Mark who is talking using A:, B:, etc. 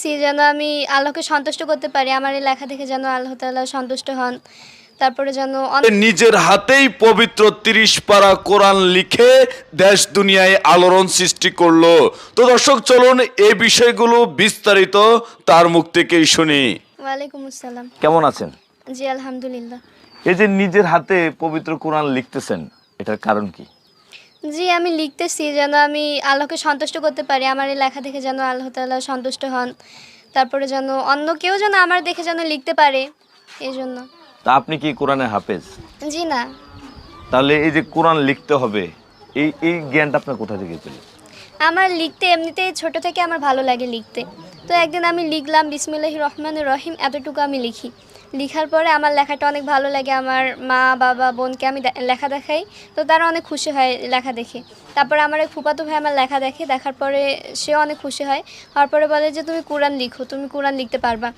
A: C যেন আমি আল্লাহকে সন্তুষ্ট করতে পারি আমার এই লেখা দেখে যেন আল্লাহ তাআলা সন্তুষ্ট হন। তারপরে যেন
B: নিজের হাতেই পবিত্র তিরিশ পারা কোরআন লিখে দেশ দুনিয়ায় আলোড়ন সৃষ্টি করল। তো দর্শক চলুন এই বিষয়গুলো বিস্তারিত তার মুখ থেকেই শুনি।
A: ওয়ালাইকুম আসসালাম।
C: কেমন আছেন?
A: জি আলহামদুলিল্লাহ।
C: এই যে নিজের হাতে পবিত্র কোরআন লিখতেছেন এটার কারণ কি?
A: জি আমি লিখতেছি যেন আমি আল্লাহকে সন্তুষ্ট করতে পারি আমার এই লেখা দেখে যেন আল্লাহ তাআলা সন্তুষ্ট হন। তারপরে যেন অন্য কেউ যেন আমার দেখে যেন লিখতে পারে এই জন্য।
C: তা আপনি কি কোরআনে হাফেজ?
A: জি না।
C: তাহলে এই যে কোরআন লিখতে হবে এই এই জ্ঞানটা আপনার কোথা থেকে পেলেন?
A: আমার লিখতে এমনিতেই ছোট থেকে আমার ভালো লাগে লিখতে। তো একদিন আমি লিখলাম বিসমিল্লাহ রহমান রহিম এতটুকু আমি লিখি। লিখার পরে আমার লেখাটা অনেক ভালো লাগে। আমার মা, বাবা, বোনকে আমি লেখা দেখাই। তো তারা অনেক খুশি হয় লেখা দেখে। তারপরে আমার এক ফুপাতো ভাই আমার লেখা দেখে। দেখার পরে সে অনেক খুশি হয়। হওয়ার পরে বলে যে, তুমি কোরআন লিখো, তুমি কোরআন লিখতে পারবা।